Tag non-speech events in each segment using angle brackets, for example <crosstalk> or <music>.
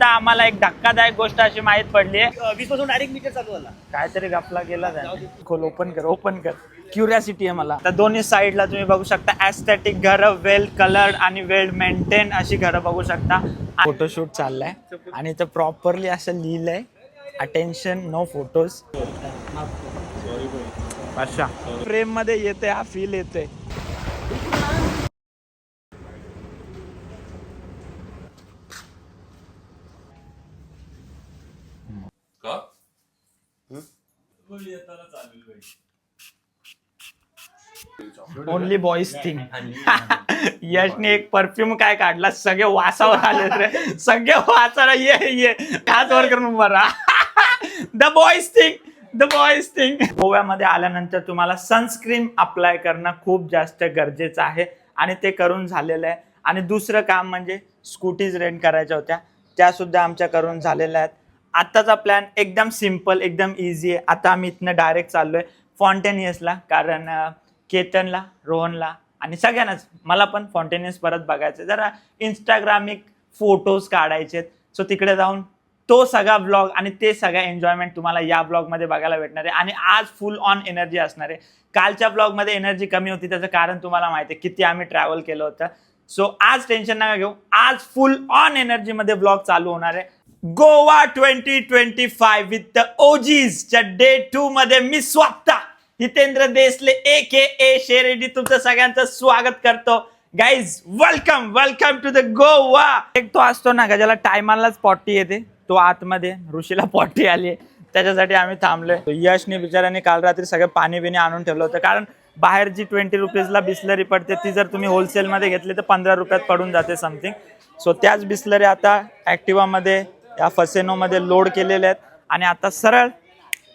आता आम्हाला एक धक्कादायक गोष्ट अशी माहीत पडली वीसपासून डायरेक्ट मीटर चालू झाला. काहीतरी गपला गेला खोल ओपन कर ओपन कर. क्युरियासिटी आहे मला. तर दोन्ही साईडला तुम्ही बघू शकता ॲस्थेटिक घरं वेल कलर्ड आणि वेल मेंटेन अशी घरं बघू शकता. फोटोशूट चाललाय. आणि इथं प्रॉपरली असं लिहिलंय अटेन्शन नो फोटोज अच्छा. फ्रेममध्ये येते हा फील येते ओनली बॉईज थिंग यशने एक परफ्यूम काय काढला? सगळे वासावर <laughs> आले रे. सगळे वासावर ये ये. हात वर करून बरा the boys thing the boys thing गोव्यामध्ये आल्यानंतर तुम्हाला सनस्क्रीन अप्लाय करणं खूप जास्त गरजेचं आहे. आणि ते करून झालेलं आहे. आणि दुसरं काम म्हणजे स्कूटीज रेंट करायच्या होत्या. त्या सुद्धा आमच्या करून झालेल्या आहेत. आत्ताचा प्लॅन एकदम सिंपल एकदम इझी आहे. आता आम्ही इथनं डायरेक्ट चाललोय फॉन्टेनियसला कारण केतनला रोहनला आणि सगळ्यांनाच. मला पण फॉन्टेनियस परत बघायचं जरा इंस्टाग्रामिक फोटोज काढायचे सो तिकडे जाऊन तो सगळा ब्लॉग आणि ते सगळं एन्जॉयमेंट तुम्हाला या ब्लॉगमध्ये बघायला भेटणार आहे. आणि आज फुल ऑन एनर्जी असणार आहे. कालच्या ब्लॉगमध्ये एनर्जी कमी होती. त्याचं कारण तुम्हाला माहिती आहे किती आम्ही ट्रॅव्हल केलं होतं. सो आज टेन्शन नका घेऊ. आज फुल ऑन एनर्जीमध्ये ब्लॉग चालू होणार आहे. Goa twenty twenty five with the ओजीजच्या day two मध्ये मी स्वतः हितेंद्र देसले ए के ए शेरेडी तुमचं सगळ्यांचं स्वागत करतो. Guys welcome welcome to the Goa एक तो असतो ना का ज्याला टायमालाच पॉटी येते तो आतमध्ये ऋषीला पॉटी आली त्याच्यासाठी आम्ही थांबलोय. यशने बिचाराने काल रात्री सगळं पाणी बिणी आणून ठेवलं होतं. कारण बाहेर जी ट्वेंटी रुपीजला बिस्लरी पडते ती जर तुम्ही होलसेलमध्ये घेतली तर पंधरा रुपयात पडून जाते समथिंग सो त्याच बिस्लरी आता ॲक्टिवामध्ये या फसेनोमध्ये लोड केलेले आहेत. आणि आता सरळ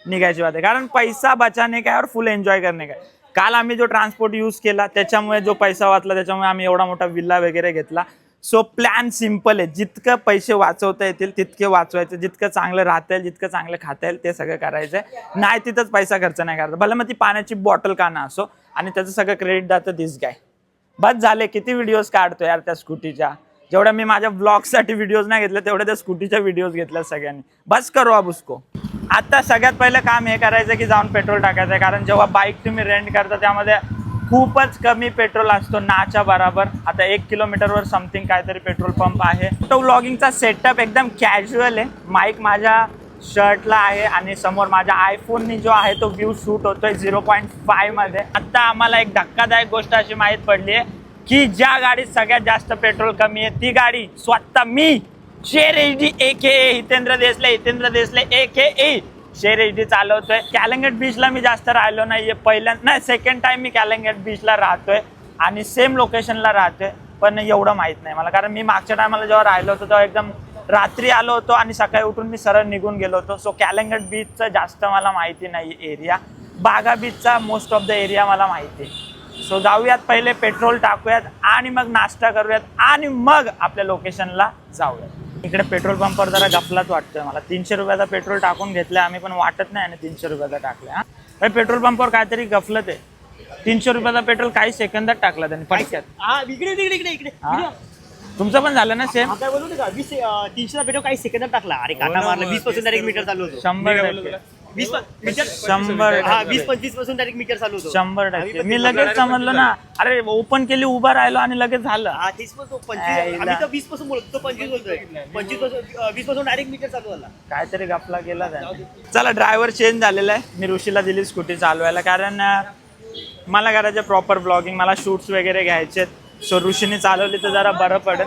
निघायची बात आहे. कारण पैसा बचाने काय और फुल एन्जॉय करणे काय? काल आम्ही जो ट्रान्सपोर्ट यूज केला त्याच्यामुळे जो पैसा वाचला त्याच्यामुळे आम्ही एवढा मोठा विल्ला वगैरे घेतला. सो प्लॅन सिंपल आहे. जितकं पैसे वाचवता येतील तितके वाचवायचे. जितकं चांगलं राहता येईल जितकं चांगलं खाता येईल ते सगळं करायचं आहे नाही तिथंच पैसा खर्च नाही करायचा भले मग ती पाण्याची बॉटल का ना असो. आणि त्याचं सगळं क्रेडिट जातं दिस गाय बस झाले. किती व्हिडिओज काढतो यार त्या स्कूटीच्या जेवढ्या मी माझ्या ब्लॉगसाठी व्हिडिओज नाही घेतले तेवढ्या त्या स्कूटीच्या व्हिडिओज घेतल्या सगळ्यांनी. बस करू अब उसको आता सगळ्यात पहिलं काम हे करायचं की जाऊन पेट्रोल टाकायचं आहे. कारण जेव्हा बाईक तुम्ही रेंट करता त्यामध्ये खूपच कमी पेट्रोल असतो नाच्या बराबर. आता एक किलोमीटरवर समथिंग काहीतरी पेट्रोल पंप आहे. तो व्लॉगिंगचा सेटअप एकदम कॅज्युअल आहे. माईक माझ्या शर्टला आहे आणि समोर माझ्या आयफोननी जो आहे तो व्ह्यू शूट होतोय झिरो पॉईंट फाय आत्ता आम्हाला एक धक्कादायक गोष्ट अशी माहीत पडली आहे की ज्या गाडीत सगळ्यात जास्त पेट्रोल कमी आहे ती गाडी स्वतः मी Sher H D A K A Hitendra Desale Hitendra Desale A K A Sher H D चालवतोय Calangute बीचला मी जास्त राहिलो नाहीये. पहिल्यांदा नाही सेकंड टाइम मी कॅलंगेट बीचला राहतोय आणि सेम लोकेशनला राहतोय पण एवढं माहीत नाही मला. कारण मी मागच्या टायमाला जेव्हा राहिलो होतो तेव्हा एकदम रात्री आलो होतो आणि सकाळी उठून मी सरळ निघून गेलो होतो. सो कॅलंगट बीचचं जास्त मला माहिती नाही एरिया बागा बीचचा मोस्ट ऑफ द एरिया मला माहिती आहे. सो जाऊयात पहिले पेट्रोल टाकूयात आणि मग नाश्ता करूयात आणि मग आपल्या लोकेशनला जाऊयात. इकडे पेट्रोल पंपवर जरा गपलाच वाटतोय मला. तीनशे रुपयाचा पेट्रोल टाकून घेतलाय आम्ही पण वाटत नाही आणि तीनशे रुपयाचा टाकलाय हा. पण पेट्रोल पंपवर काहीतरी गफलं ते तीनशे रुपयाचा पेट्रोल काही सेकंदात टाकला त्यांनी. हा इकडे इकडे इकडे इकडे. हा? तुमचं पण झालं ना सेम हा, काय बोलू का वीस तीनशेचा पेट्रोल काही सेकंदात टाकला. अरे काटा मारला. वीसपासून डायरेक्ट मीटर चालू होतो. शंभर वीस शंभर हा. वीस पंचवीसपासून डायरेक्ट मीटर चालू होतो. शंभर टक्के. मी लगेच समजलो ना. अरे ओपन केली उभा राहिलो आणि लगेच झालं. हा तीसपासून पंचवीस आईला. आम्ही तर वीसपासून बोलतो तो पंचवीस बोलतोय. पंचवीसपासून वीसपासून डायरेक्ट मीटर चालू झाला. काहीतरी गपला गेला चला ड्रायव्हर चेंज झालेला आहे. मी ऋषीला दिली स्कूटी चालवायला कारण मला करायचं प्रॉपर ब्लॉगिंग मला शूट्स वगैरे घ्यायचे सो ऋषीने चालवली तर जरा बरं पडेल.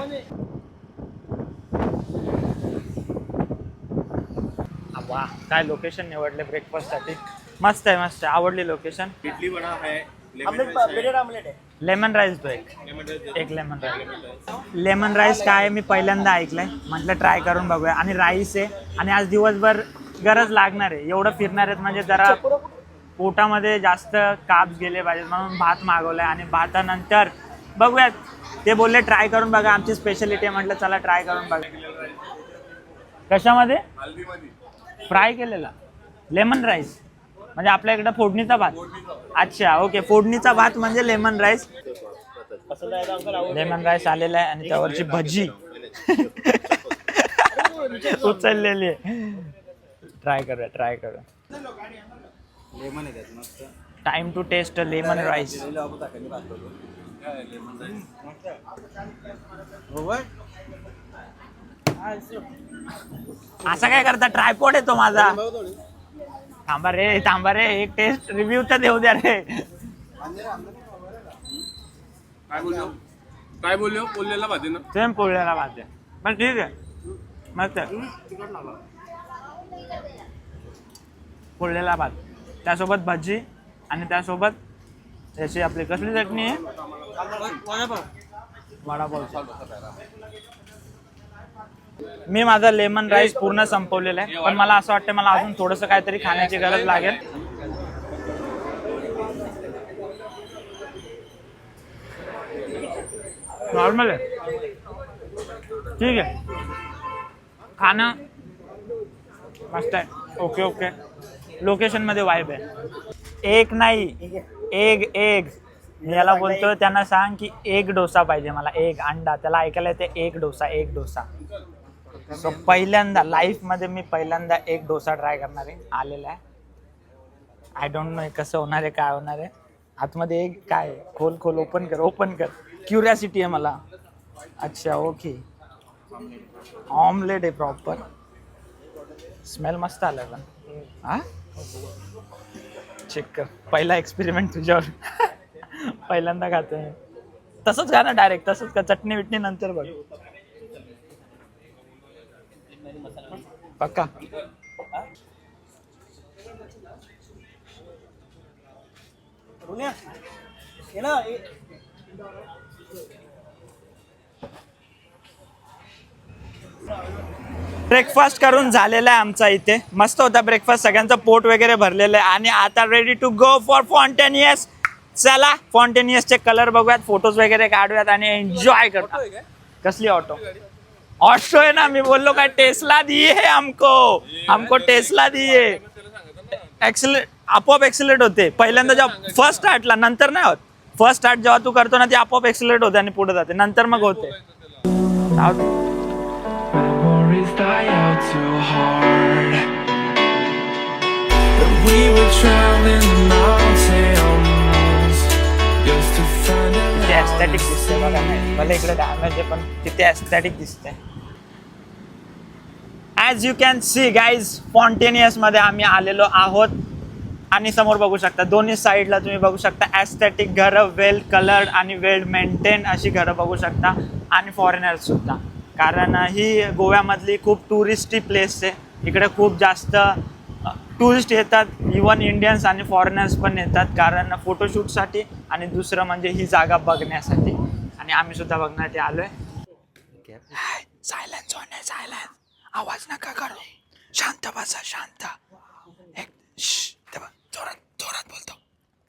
वा काय लोकेशन निवडले ब्रेकफास्टसाठी मस्त आहे मस्त आहे. आवडली लोकेशन इडली वडा है आमलेट ब्रेडेड आमलेट आहे. लेमन राईस तो एक एक लेमन राईस लेमन राईस काय आहे? मी पहिल्यांदा ऐकलंय. म्हटलं ट्राय करून बघूया. आणि राईस आहे. आणि आज दिवसभर गरज लागणार आहे. एवढं फिरणार आहेत म्हणजे जरा पोटामध्ये जास्त काप्स गेले पाहिजेत म्हणून भात मागवलाय. आणि भातानंतर बघूयात. ते बोलले ट्राय करून बघा. आमची स्पेशालिटी आहे. म्हटलं चला ट्राय करून बघा. कशामध्ये? फ्राय केलेला. Lemon rice. म्हणजे आपल्या इकडं फोडणीचा भात. अच्छा ओके. फोडणीचा भात म्हणजे लेमन राईस? लेमन राईस आलेला आहे आणि त्यावरची भजी. उचललेली आहे. ट्राय करूया ट्राय करूया. Time to taste lemon rice दिलेलं आपण ताकाने भात करतो. हो बघ. असा काय करता? ट्रायपॉड आहे तो माझा. थांबा रे थांबा रे. एक टेस्ट रिव्ह्यू तर देऊ द्या रे. काय बोललो? काय बोललो? भाजी ना? सेम भात आहे. पण ठीक आहे. मस्त. पोळलेला भात. त्यासोबत भजी आणि त्यासोबत त्याची आपली कसली चटणी आहे? वडापाव. मी माझा लेमन राईस पूर्ण संपवलेला आहे. पण मला असं वाटतं मला अजून थोडंसं काहीतरी खाण्याची गरज लागेल. नॉर्मल आहे. ठीक आहे. खाणं मस्त आहे. Okay okay. लोकेशनमध्ये वाईब आहे. एक नाही एग एग याला बोलतोय त्यांना सांग की एक डोसा पाहिजे मला. एक अंडा. त्याला ऐकायला येते एक डोसा एक डोसा. सो पहिल्यांदा लाईफमध्ये मी पहिल्यांदा एक डोसा ट्राय करणार आहे. आलेला आहे. आय डोंट नो कसं होणार आहे काय होणार आहे. आतमध्ये एक काय आहे? खोल खोल ओपन कर ओपन कर. क्युरियासिटी आहे मला. अच्छा ओके ऑमलेट आहे प्रॉपर स्मेल मस्त आला पण. हा? चेक कर. पहिला एक्सपेरिमेंट तुझ्यावर. <laughs> पहिल्यांदा खातोय तसंच खा ना डायरेक्ट तसंच का चटणी विटणी नंतर बघ. पक्का ब्रेकफास्ट करून झालेला आहे आमचा इथे. मस्त होता ब्रेकफास्ट सगळ्यांचं पोट वगैरे भरलेलं आहे. आणि आता ready to go for Fontainhas चला फॉन्टेनियसचे कलर बघूयात फोटोज वगैरे काढूयात आणि एन्जॉय करूया कसली ऑटो ऑटो आहे ना मी बोललो काय टेस्ला दिए है हमको हमको टेस्ला दिए ऍक्सिलेट आपोआप एक्सिलेट होते. पहिल्यांदा जेव्हा फर्स्ट स्टार्टला नंतर नाही होत. फर्स्ट स्टार्ट जेव्हा तू करतो ना ती आपोआप एक्सिलेट होते आणि पुढे जाते. नंतर मग होते. ऍस्थेटिक दिसते बघा. नाही भले इकडे डॅमेज आहे पण तिथे ऍस्थेटिक दिसते as you can see guys स्पॉन्टेनियसमध्ये आम्ही आलेलो आहोत. आणि समोर बघू शकता दोन्ही साईडला तुम्ही बघू शकता ॲस्थेटिक घरं वेल कलर्ड आणि वेल मेंटेन अशी घरं बघू शकता. आणि फॉरेनर्स सुद्धा. कारण ही गोव्यामधली खूप टुरिस्टी प्लेस आहे. इकडे खूप जास्त टुरिस्ट येतात इवन इंडियन्स आणि फॉरेनर्स पण येतात. कारण फोटोशूटसाठी आणि दुसरं म्हणजे ही जागा बघण्यासाठी. आणि आम्ही सुद्धा बघण्यासाठी आलोय. सायलेन्स होणे सायलेन्स आवाज नका करू. शांत बसा शांत. एक जोरात जोरात बोलतो.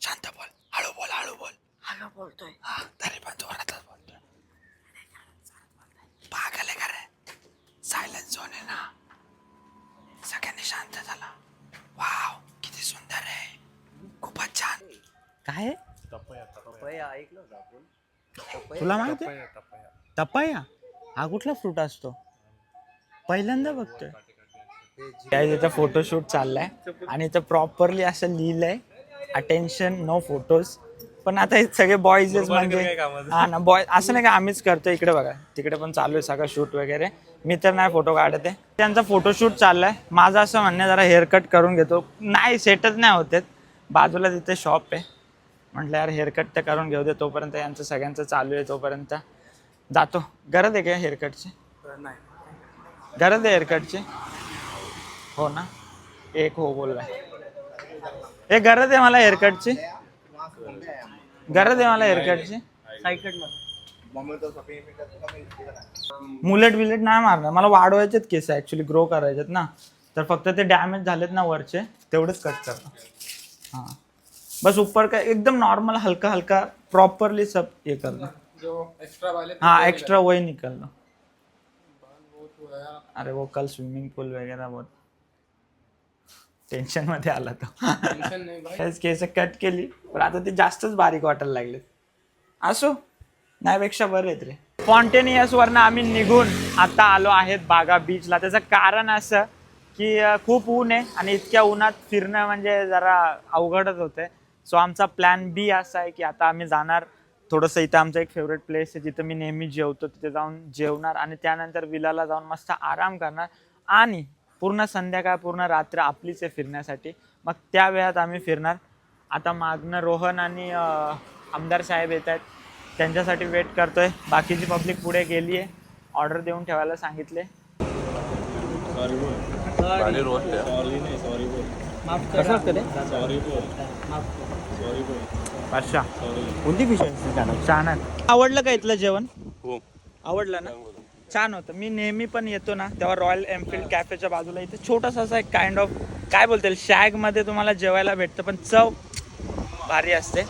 शांत बोल. हळू बोल हळू बोल. हळू बोलतोय. हा तरी पण जोरातच बोलतोय. पागल आहे का रे? सायलेन्स झोन आहे ना. सगळ्यांनी शांत झाला. वाव किती सुंदर आहे. खूपच छान. काय आहे? तुला माहिती? टपाया हा कुठला फ्रूट असतो? पहिल्यांदा बघतोय. इथं फोटोशूट चाललाय. आणि इथं प्रॉपरली असं लिहिलंय अटेन्शन नो फोटोज पण आता हे सगळे बॉईजच म्हणजे हा ना बॉय असं नाही का आम्हीच करतो इकडे बघा. तिकडे पण चालू आहे सगळं शूट वगैरे. मी तर नाही फोटो काढत. आहे त्यांचा फोटोशूट चाललाय. माझं असं म्हणणं जरा हेअरकट करून घेतो. नाही सेटच नाही होते बाजूला तिथे शॉप आहे. म्हटलं यार हेअरकट तर करून घेऊ दे तोपर्यंत यांचं सगळ्यांचं चालू आहे तोपर्यंत. जातो. गरज आहे का हेअरकटची गरज आहे हेअरकटची हो ना. एक हो बोललाय हे गरज आहे मला हेअरकटची गरज आहे मला हेअरकटची मुलेट बिलेट नाही मारणार. मला वाढवायचेत केस ऍक्च्युली ग्रो करायचेत ना. तर फक्त ते डॅमेज झालेत ना वरचे तेवढेच कट करतो हां. बस ऊपर का एकदम नॉर्मल हल्का हल्का प्रॉपरली सब ये करना जो एक्स्ट्रा वाले हाँ एक्स्ट्रा वही निकलना अरे वो कल स्विमिंग पूल वगैरह बहुत टेन्शनमध्ये आला तो. टेन्शन नाही भाई. त्याच केस कट केली. पण आता ते जास्तच बारीक वाटायला लागले. असो नाहीपेक्षा बरे आहेत रे. स्पॉन्टेनियस वरनं आम्ही निघून आता आलो आहेत बागा बीचला त्याचं कारण असं की अं, खूप ऊन आहे आणि इतक्या उन्हात फिरणं म्हणजे जरा अवघडच होतंय. सो आमचा प्लॅन बी असा आहे की आता आम्ही जाणार थोडंसं इथं आमचं एक फेवरेट प्लेस आहे जिथं मी नेहमी जेवतो तिथे जाऊन जेवणार आणि त्यानंतर विलाला जाऊन मस्त आराम करणार आणि पूर्ण संध्याकाळ पूर्ण रात्र आपलीच आहे फिरण्यासाठी. मग त्या वेळात आम्ही फिरणार. आता मागणं रोहन आणि आमदार साहेब येत आहेत. त्यांच्यासाठी वेट करतोय. बाकीची पब्लिक पुढे गेली आहे. ऑर्डर देऊन ठेवायला सांगितले. कसं असतं ते? अच्छा. कोणती फिश आहे छान आहे. आवडलं का इथलं जेवण? हो. आवडलं ना? छान होतं. मी नेहमी पण येतो ना तेव्हा रॉयल एनफिल्ड कॅफेच्या बाजूला इथे छोटासा असा एक काइंड ऑफ काय बोलतील शॅगमध्ये तुम्हाला जेवायला भेटतं पण चव भारी असते.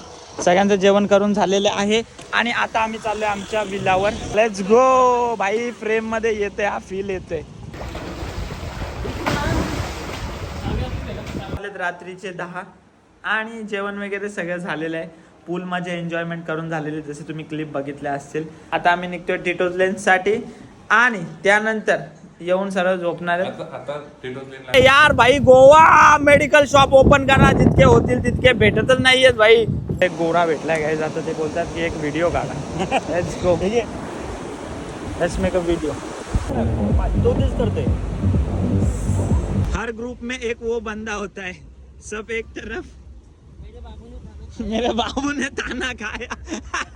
सगळ्यांचं जेवण करून झालेले आहे. आणि आता आम्ही चाललोय आमच्या विलावर. लेट्स गो भाई फ्रेममध्ये येते हा फील येते झालेत रात्रीचे दहा. आणि जेवण वगैरे सगळं झालेलं आहे. पूल माझे एन्जॉयमेंट करून झालेले जसे तुम्ही क्लिप बघितल्या असतील. आता आम्ही निघतोय टिटोज लेन्ससाठी. आणि त्यानंतर येऊन सरळ झोपणार यार भाई गोवा मेडिकल शॉप ओपन करा. जितके होतील तितके भेटतच नाहीयेत भाई. एक गोरा भेटलाय काय जातं ते बोलतात की एक व्हिडिओ काढा. Let's go let's make a video तो तेच करतोय. हर ग्रुप में एक वो बंदा होता है। सब एक तरफ। मेरे बाबू ने ताना खाया। <laughs>